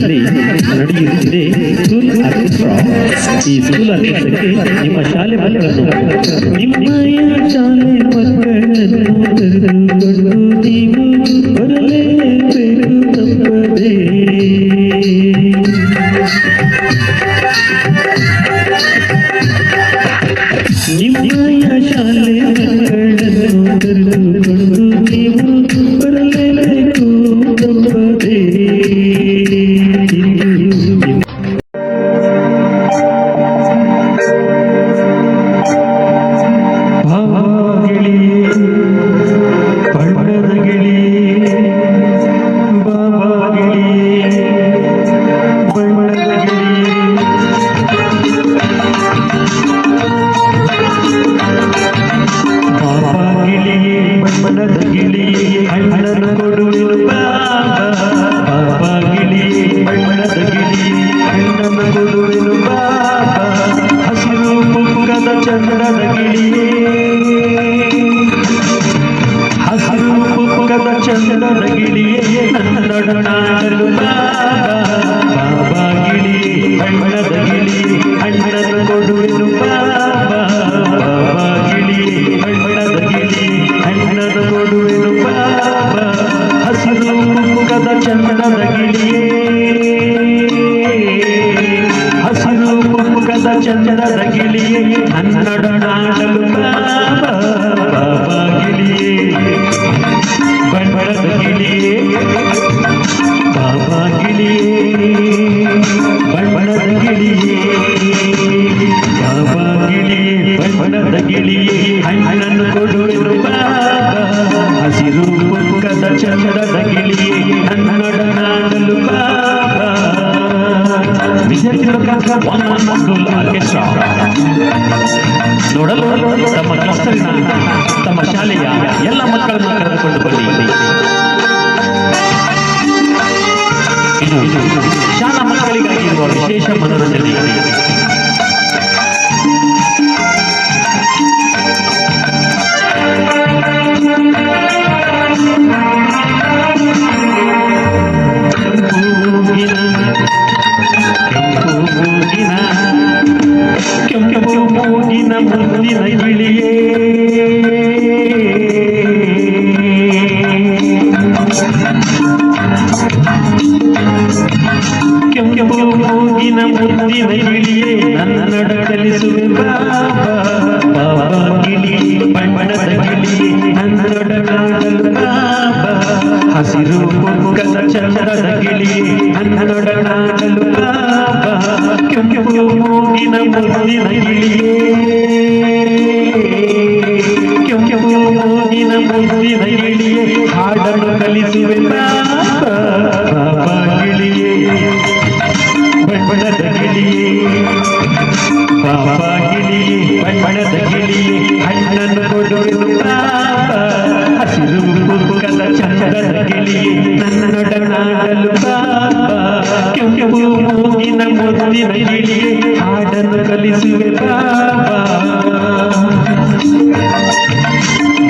ನಡೆಯುತ್ತಿದೆ. ಈ ಸ್ಕೂಲ್ ಆರ್ಕೆಸ್ಟ್ರಾಕ್ಕೆ ನಿಮ್ಮ ಶಾಲೆ ಮಕ್ಕಳನ್ನು ನಿಮ್ಮಯ ಶಾಲೆ ಮಕ್ಕಳನ್ನು ಶಾಲೆ ಮಕ್ಕಳನ್ನು ಪುಕ್ಕದ ಚಂದದ ಗಿಳಿಯೇ ಹಸಿರು ಪುಕ್ಕದ ಚಂದದ ಗಿಳಿಯೇ ನನ್ನೊಡನಾಡಲು ಆರ್ಕೆಸ್ಟ್ರಾ. ನೋಡಲು ತಮ್ಮ ಕ್ಲಸ್ಟರಿನ ತಮ್ಮ ಶಾಲೆಯ ಎಲ್ಲ ಮಕ್ಕಳನ್ನು ಕರೆದುಕೊಂಡು ಬನ್ನಿ. ಇದು ಶಾಲಾ ಮಕ್ಕಳಿಗಾಗಿ ವಿಶೇಷ ಮನೋರಂಜನೆ. ಮೂಗಿನ ಮುದ್ದಿನ ಗಿಳಿಯೇ. ಕೆಂಪು ಮೂಗಿನ ಮುದ್ದಿನ ಗಿಳಿಯೇ ನನ್ನಡ ಕಲಿಸುವೆ ಬಾಬಾ ಬಣ್ಣದ ಗಿಳಿ ನನ್ನೊಡನಾಡಲು ಬಾಬಾ ಹಸಿರು ಪುಕ್ಕದ ಚಂದದ ಗಿಳಿ ನನ್ನೊಡನಾಡಲು ಬಾಬಾ ಕೆಂಪು ಮೂಗಿನ ಮುದ್ದಿನ ಗಿಳಿಯೇ ಬಾಬಾ ಗಿಳಿ ಬಣ್ಣದ ಗಿಳಿ ಹಣ್ಣನ್ನು ಕೊಡುವೆನು ಪಾಪ ಹಸಿರು ಪುಕ್ಕದ ಚಂದದ ಗಿಳಿ ನನ್ನೊಡನಾಡಲು ಪಾಪ ಕೆಂಪು ಮೂಗಿನ ಮುದ್ದಿನ ಗಿಳಿ ಹಾಡನ್ನು ಕಲಿಸುವೆ ಪಾಪ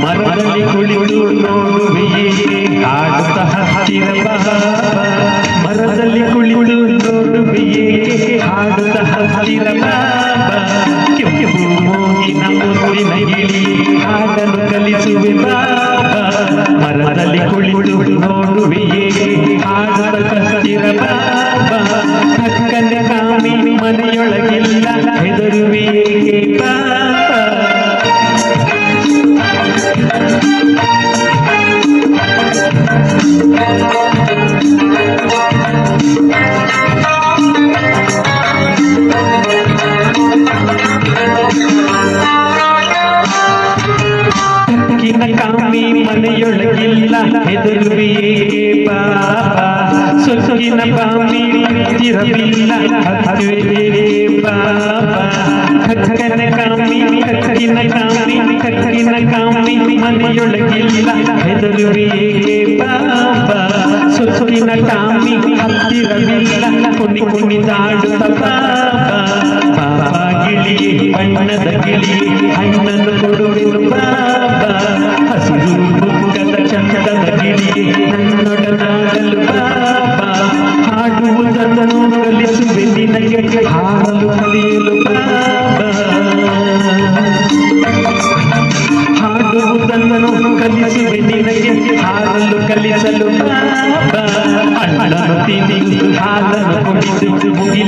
ಮರದಲ್ಲಿ ಕುಳಿತು ನೋಡುವೆಯೇ, ಹಾಡುತ್ತ ಹತ್ತಿರ ಬಾಬಾ. ಕಾಮಿ ಮನೆಯೊಳಗಿಲ್ಲ ಹೆದರುವೆಯೇ ಬಾಬಾ ಸೊಕ್ಕಿನ ಬಾಮಿ ತಿರವಿಲ್ಲ ಹತ್ತುವೆ ಬಾಬಾ ಕಕ್ಕನ ಕಾಮಿ ಕಕ್ಕಿನ ಕಾಮಿ ಕಕ್ಕಿನ ಕಾಮಿ ಮನೆಯೊಳಗಿಲ್ಲ ಹೆದರುವೆಯೇ ಬಾಬಾ ಸೊಕ್ಕಿನ ಕಾಮಿ ಹತ್ತಿರವಿಲ್ಲ ಕುಣಿ ಕುಣಿದಾಡುತ್ತ ಬಾಬಾ ಬಾಬಾ ಗಿಳಿಯೇ ಬಣ್ಣದ ಗಿಳಿಯೇ ಹಾಡಲು ಕಲಿಯಲು ಹಾಡು ಹಾಡುವುದನ್ನು ಕಲಿಸುವೆ ನಿನಗೆ. ಹಾಡಲು ಕಲಿಸಲು ಹಣ್ಣನ್ನು ತಿಂದು ಹಾಲನ್ನು ಕುಡಿದು ಮುಗಿಲಿಗೆ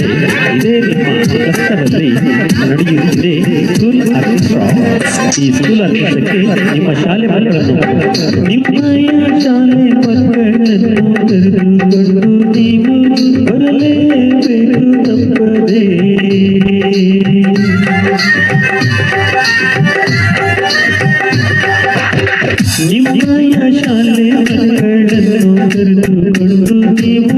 ಹಸ್ತದಲ್ಲಿ ನಡೆಯುತ್ತಿದೆ. ಸ್ಕೂಲ್ ಆರ್ಕೆಸ್ಟ್ರಾ ಈ ಸ್ಕೂಲ್ ಆರ್ಕೆಸ್ಟ್ರಾಕ್ಕೆ ನಿಮ್ಮ ಶಾಲೆ ಮಕ್ಕಳನ್ನು ನಿಮ್ಮಯ ಶಾಲೆ ನೀವು